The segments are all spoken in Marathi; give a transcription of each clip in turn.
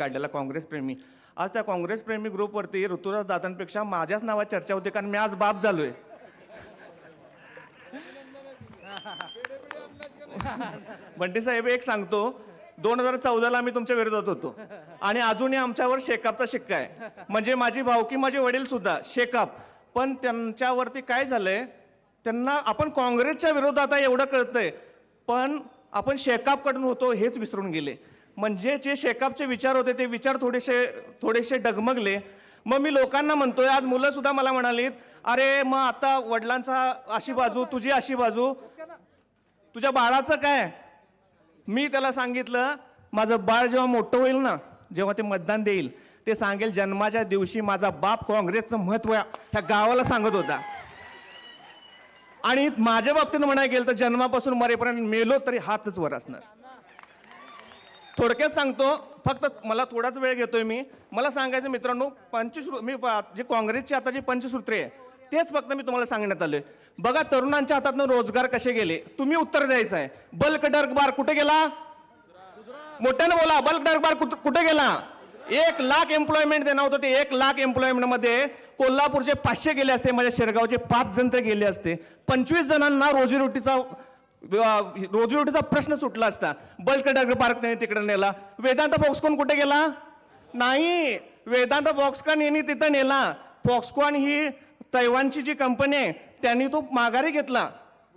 काढलेला काँग्रेस प्रेमी. आज त्या काँग्रेस प्रेमी ग्रुपवरती ऋतुराज दादांपेक्षा माझ्याच नावात चर्चा होते कारण मी आज बाप झालोय. बंटी साहेब एक सांगतो दोन हजार चौदाला आम्ही तुमच्या विरोधात होतो. आणि अजूनही आमच्यावर शेकापचा शिक्का आहे. म्हणजे माझी भावकी माझे वडील सुद्धा शेकाप. पण त्यांच्यावरती काय झालंय त्यांना आपण काँग्रेसच्या विरोधात आता एवढं कळतंय. पण आपण शेकापकडून होतो हेच विसरून गेले. म्हणजे जे शेकापचे विचार होते ते विचार थोडेसे थोडेसे डगमगले. मग मी लोकांना म्हणतोय आज मुलं सुद्धा मला म्हणालीत अरे मग आता वडिलांचा अशी बाजू तुझी अशी बाजू. तुझ्या बाळाचं काय? मी त्याला सांगितलं माझं बाळ जेव्हा मोठं होईल ना जेव्हा ते मतदान देईल ते सांगेल जन्माच्या दिवशी माझा बाप काँग्रेसचं महत्त्व ह्या गावाला सांगत होता. आणि माझ्या बाबतीत म्हणायला गेलं तर जन्मापासून मरेपर्यंत मेलो तरी हातच वर असणार. थोडक्यात सांगतो फक्त मला थोडाच वेळ घेतोय मी. मला सांगायचं मित्रांनो पंचवीस मी जे काँग्रेसची आता जी पंचसूत्रे आहे तेच फक्त मी तुम्हाला सांगण्यात आलोय. बघा तरुणांच्या हातातनं रोजगार कसे गेले? तुम्ही उत्तर द्यायचं आहे बल्क डर्क बार कुठे गेला? मोठ्यानं बोला बल्क डर्क बार कुठं- कुठे गेला? एक लाख एम्प्लॉयमेंट देणार होतं ते एक लाख एम्प्लॉयमेंटमध्ये कोल्हापूरचे पाचशे गेले असते माझ्या शेरगावचे पाच जण गेले असते. पंचवीस जणांना रोजीरोटीचा रोजीरोटीचा प्रश्न सुटला असता. बल्क डग पार्क त्याने तिकडे नेला. वेदांत बॉक्सकॉन कुठे गेला? नाही. वेदांत बॉक्सकॉन यांनी तिथं नेला. फॉक्सकॉन ही तैवानची जी कंपनी आहे त्यांनी तो माघारी घेतला.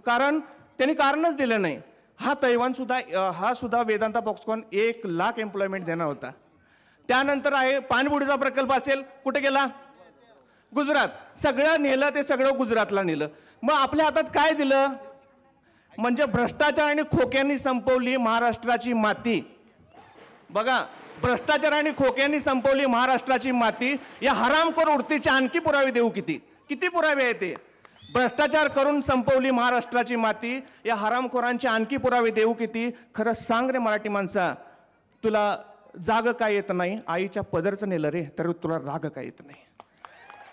कारण त्यांनी कारणच दिलं नाही. हा तैवान सुद्धा हा सुद्धा वेदांता बॉक्सकॉन एक लाख एम्प्लॉयमेंट देणार होता. त्यानंतर आहे पाणबुडीचा प्रकल्प असेल कुठे गेला? गुजरात. सगळं नेलं ते सगळं गुजरातला नेलं. मग आपल्या हातात काय दिलं? म्हणजे भ्रष्टाचार आणि खोक्यांनी संपवली महाराष्ट्राची माती. बघा भ्रष्टाचार आणि खोक्यांनी संपवली महाराष्ट्राची माती या हरामखोर उडतीचे आणखी पुरावे देऊ किती? किती पुरावे आहेत ते? भ्रष्टाचार करून संपवली महाराष्ट्राची माती या हरामखोरांचे आणखी पुरावे देऊ किती? खरं सांग रे मराठी माणसा. तुला जाग काय येत नाही? आईच्या पदरचं नेलं रे तर तुला राग काय येत नाही?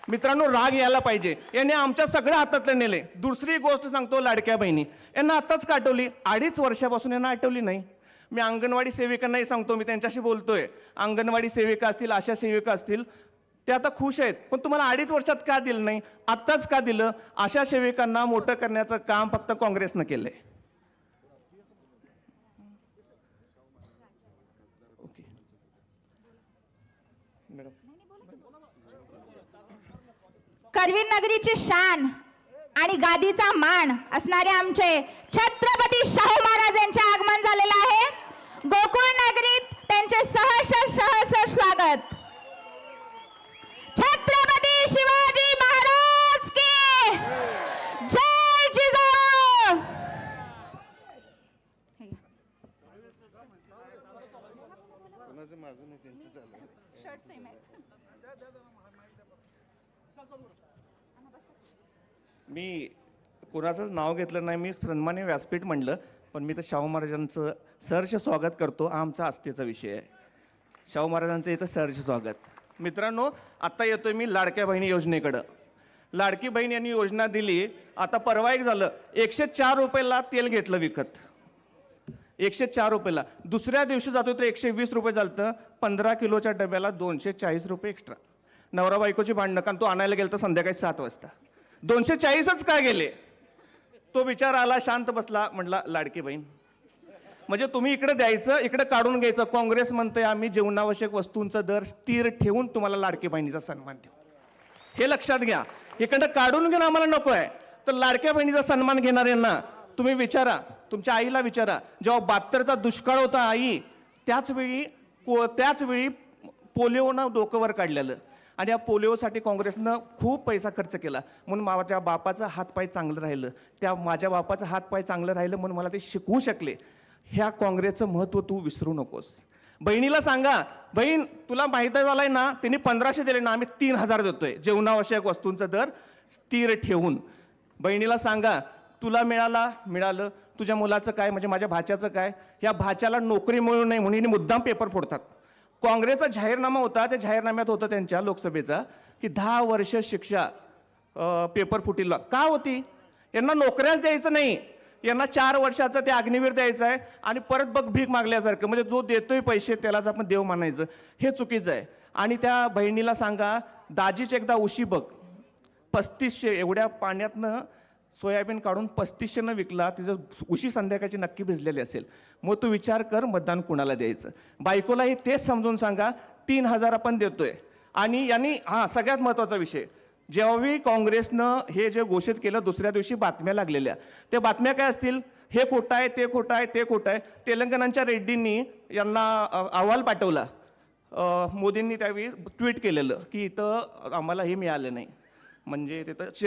मित्रांनो राग यायला पाहिजे. यांनी आमच्या सगळ्या हातातले नेले. दुसरी गोष्ट सांगतो लाडक्या बहिणी. यांना आताच काटवली. अडीच वर्षापासून यांना आठवली नाही. मी अंगणवाडी सेविकांनाही सांगतो मी त्यांच्याशी बोलतोय. अंगणवाडी सेविका असतील आशा सेविका असतील ते आता खुश आहेत. पण तुम्हाला अडीच वर्षात का दिलं नाही? आत्ताच का दिलं? अशा सेविकांना मोठं करण्याचं काम फक्त काँग्रेसनं केलंय. ओके. मॅडम. करवीर नगरीची शान आणि गादीचा मान असणारे आमचे छत्रपती शाहू महाराज यांचे आगमन झालेलं आहे. गोकुळ नगरीत त्यांचे सहर्ष सहर्ष स्वागत. छत्रपती शिवाजी महाराज की जय जिजाऊ! कोणाचं माझं नाही त्यांचं चालू मी कोणाचंच नाव घेतलं नाही मी सन्मान्य व्यासपीठ म्हणलं पण मी तर शाहू महाराजांचं सहर्ष स्वागत करतो. हा आमचा आस्थेचा विषय आहे. शाहू महाराजांचं इथं सहर्ष स्वागत. मित्रांनो आत्ता येतोय मी लाडक्या बहिणी योजनेकडं. लाडकी बहीण यांनी योजना दिली. आता परवा एक झालं. एकशे चार रुपयाला तेल घेतलं विकत. एकशे चार रुपयाला. दुसऱ्या दिवशी जातो तर एकशे वीस रुपये झालं पंधरा किलोच्या डब्याला दोनशे चाळीस रुपये एक्स्ट्रा. नवरा बायकोची भांडणं कारण तो आणायला गेलं तर संध्याकाळी सात वाजता. दोनशे चाळीसच का गेले? तो विचार आला शांत बसला म्हटला लाडकी बहीण म्हणजे तुम्ही इकडे द्यायचं इकडे काढून घ्यायचं. काँग्रेस म्हणतंय आम्ही जीवनावश्यक वस्तूंचा दर स्थिर ठेवून तुम्हाला लाडकी बहिणीचा सन्मान देऊ. हे लक्षात घ्या. इकडं काढून घेणं आम्हाला नको आहे. तर लाडक्या बहिणीचा सन्मान घेणाऱ्यांना तुम्ही विचारा तुमच्या आईला विचारा. जेव्हा बहात्तरचा दुष्काळ होता आई त्याचवेळी को त्याचवेळी पोलिओनं डोकंवर काढलेलं. आणि या पोलिओसाठी काँग्रेसनं खूप पैसा खर्च केला. म्हणून माझ्या बापाचं हातपाय चांगलं राहिलं. त्या माझ्या बापाचं हातपाय चांगलं राहिलं म्हणून मला ते शिकवू शकले. ह्या काँग्रेसचं महत्त्व तू विसरू नकोस. बहिणीला सांगा बहीण तुला माहीत झालाय ना त्यांनी पंधराशे दिले ना आम्ही तीन हजार देतोय. जेवणावश्यक वस्तूंचा दर स्थिर ठेवून. बहिणीला सांगा तुला मिळाला मिळालं. तुझ्या मुलाचं काय म्हणजे माझ्या भाच्याचं काय? या भाच्याला नोकरी मिळू नये म्हणून मुद्दाम पेपर फोडतात. काँग्रेसचा जाहीरनामा होता त्या जाहीरनाम्यात होतं त्यांच्या लोकसभेचा की दहा वर्ष शिक्षा पेपर फुटीला. का होती? यांना नोकऱ्याच द्यायचं नाही. यांना चार वर्षाचं ते अग्निवीर द्यायचं आहे आणि परत बघ भीक मागल्यासारखं म्हणजे जो देतोय पैसे त्यालाच आपण देव मानायचं. हे चुकीचं आहे. आणि त्या बहिणीला सांगा दाजीच एकदा उशी बघ. पस्तीसशे एवढ्या पाण्यातनं सोयाबीन काढून पस्तीसशेनं विकला तिचं उशी संध्याकाळची नक्की भिजलेली असेल. मग तू विचार कर मतदान कुणाला द्यायचं? बायकोलाही तेच समजून सांगा तीन हजार आपण देतोय. आणि यांनी हां सगळ्यात महत्त्वाचा विषय. जेव्हाही काँग्रेसनं हे जे घोषित केलं दुसऱ्या दिवशी बातम्या लागलेल्या. त्या बातम्या काय असतील? हे खोटं आहे ते खोटं आहे ते खोटं आहे. तेलंगणाच्या रेड्डींनी यांना अहवाल पाठवला. मोदींनी त्यावेळी ट्विट केलेलं की इथं आम्हाला हे मिळालं नाही. म्हणजे तिथं श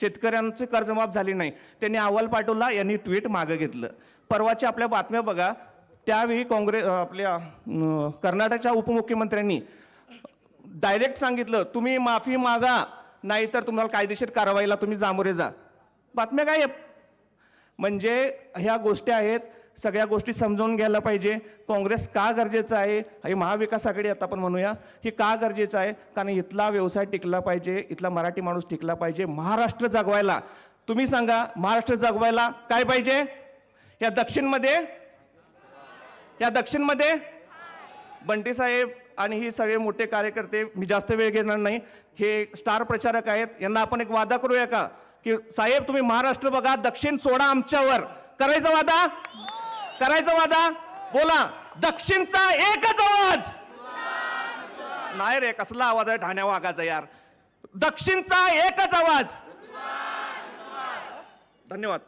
शेतकऱ्यांचे कर्जमाफ झाली नाही. त्यांनी अहवाल पाठवला यांनी ट्विट मागं घेतलं. परवाच्या आपल्या बातम्या बघा त्यावेळी काँग्रेस आपल्या कर्नाटकच्या उपमुख्यमंत्र्यांनी डायरेक्ट सांगितलं तुम्ही माफी मागा नाहीतर तुम्हाला कायदेशीर कारवाईला तुम्ही जामोरे जा. बातम्या काय म्हणजे ह्या गोष्टी आहेत सगळ्या गोष्टी समजावून घ्यायला पाहिजे. काँग्रेस का गरजेचं आहे? हे महाविकास आघाडी आता आपण म्हणूया की का गरजेचं आहे? कारण इथला व्यवसाय टिकला पाहिजे इथला मराठी माणूस टिकला पाहिजे महाराष्ट्र जगवायला. तुम्ही सांगा महाराष्ट्र जगवायला काय पाहिजे? या दक्षिणमध्ये? या दक्षिणमध्ये? बंटी साहेब आणि ही सगळे मोठे कार्यकर्ते मी जास्त वेळ घेणार नाही. हे स्टार प्रचारक आहेत यांना आपण एक वादा करूया का? की साहेब तुम्ही महाराष्ट्र बघा दक्षिण सोडा आमच्यावर. करायचा वादा? करायचा वादा? बोला. दक्षिणचा एकच आवाज. नाही रे कसला आवाज आहे? ठाण्या वाघाचा यार. दक्षिणचा एकच आवाज. धन्यवाद.